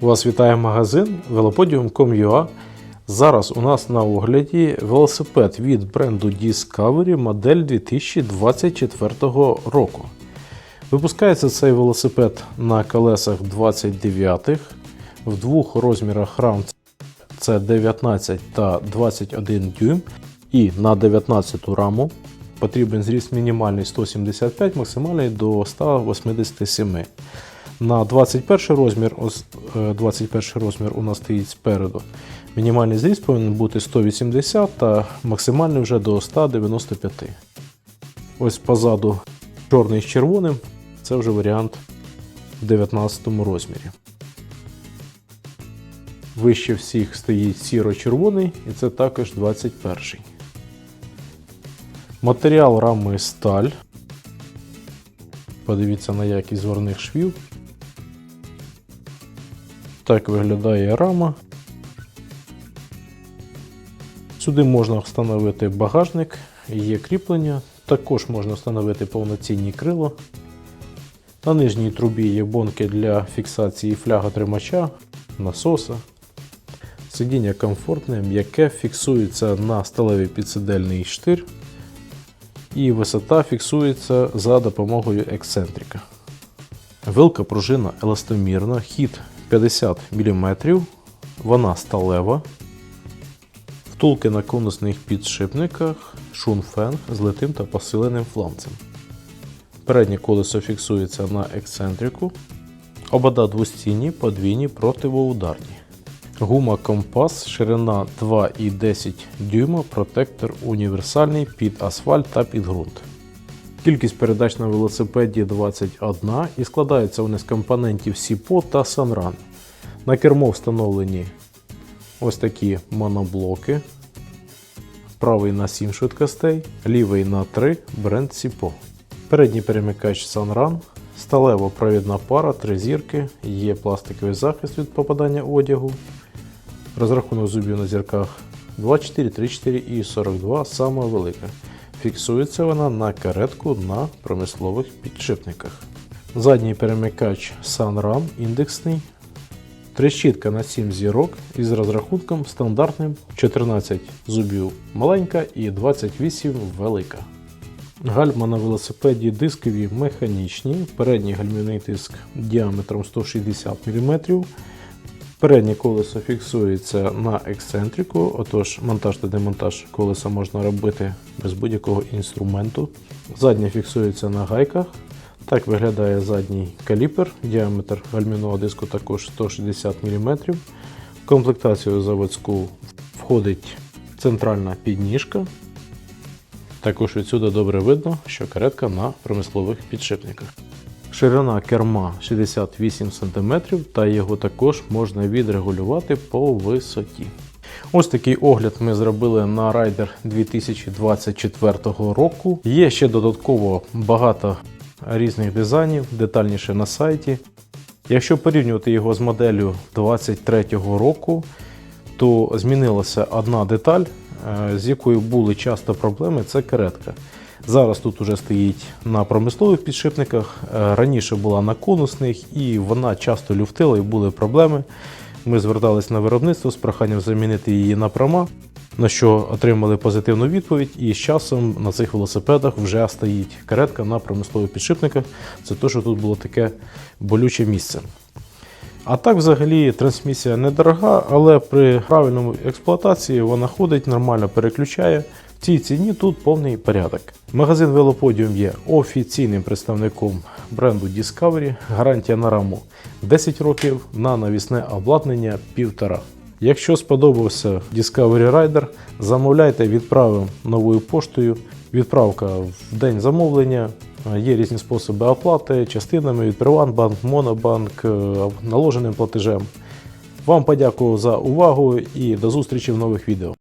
Вас вітає магазин velopodium.com.ua. Зараз у нас на огляді велосипед від бренду Discovery модель 2024 року. Випускається цей велосипед на колесах 29 в двох розмірах рам це 19 та 21 дюйм. І на 19 раму потрібен зріст мінімальний 175, максимальний до 187. На 21 розмір, ось, е, 21 розмір у нас стоїть спереду. Мінімальний зріст повинен бути 180 та максимальний вже до 195. Ось позаду чорний з червоним. Це вже варіант в 19 розмірі. Вище всіх стоїть сіро-червоний, і це також 21. Матеріал рами сталь. Подивіться на якість зворних швів. Так виглядає рама. Сюди можна встановити багажник, є кріплення. Також можна встановити повноцінні крила. На нижній трубі є бонки для фіксації фляга тримача, насоса. Сидіння комфортне, м'яке, фіксується на сталевий підсидельний штир. І висота фіксується за допомогою ексцентрика. Вилка пружина еластомірна, хід 50 мм, вона сталева. Втулки на конусних підшипниках, шунфен з литим та посиленим фланцем. Переднє колесо фіксується на ексцентрику. Обода двостінні, подвійні, противоударні. Гума компас, ширина 2,10 дюйма, протектор універсальний під асфальт та під ґрунт. Кількість передач на велосипеді 21 і складаються вони з компонентів Сіпо та Sunrun. На кермо встановлені ось такі моноблоки. Правий на 7 швидкостей, лівий на 3 бренд Сіпо. Передній перемикач Sunrun, сталево провідна пара, три зірки, є пластиковий захист від попадання одягу. Розрахунок зубів на зірках 24, 34 і 42 саме велика. Фіксується вона на каретку на промислових підшипниках. Задній перемикач Sunrun індексний. Трещітка на 7 зірок із розрахунком стандартним 14 зубів маленька і 28 велика. Гальма на велосипеді дискові механічні. Передній гальмівний диск діаметром 160 мм. Переднє колесо фіксується на ексцентрику, отож монтаж та демонтаж колеса можна робити без будь-якого інструменту. Заднє фіксується на гайках. Так виглядає задній каліпер. Діаметр гальмівного диску також 160 мм. В комплектацію заводську входить центральна підніжка. Також відсюди добре видно, що каретка на промислових підшипниках. Ширина керма 68 см, та його також можна відрегулювати по висоті. Ось такий огляд ми зробили на райдер 2024 року. Є ще додатково багато різних дизайнів, детальніше на сайті. Якщо порівнювати його з моделлю 2023 року, то змінилася одна деталь, е, з якою були часто проблеми, це каретка. Зараз тут уже стоїть на промислових підшипниках. Е, Раніше була на конусних і вона часто люфтила і були проблеми. Ми зверталися на виробництво з проханням замінити її на прома, на що отримали позитивну відповідь. І з часом на цих велосипедах вже стоїть каретка на промислових підшипниках. Це те, що тут було таке болюче місце. А так, взагалі, трансмісія недорога, але при правильному експлуатації вона ходить, нормально переключає. Цій ціні тут повний порядок. Магазин Велоподіум є офіційним представником бренду Discovery. Гарантія на раму 10 років, на навісне обладнання 1,5. Якщо сподобався Discovery Rider, замовляйте, відправимо новою поштою. Відправка в день замовлення. Є різні способи оплати частинами від Приватбанк, Монобанк, е, наложеним платежем. Вам подякую за увагу і до зустрічі в нових відео.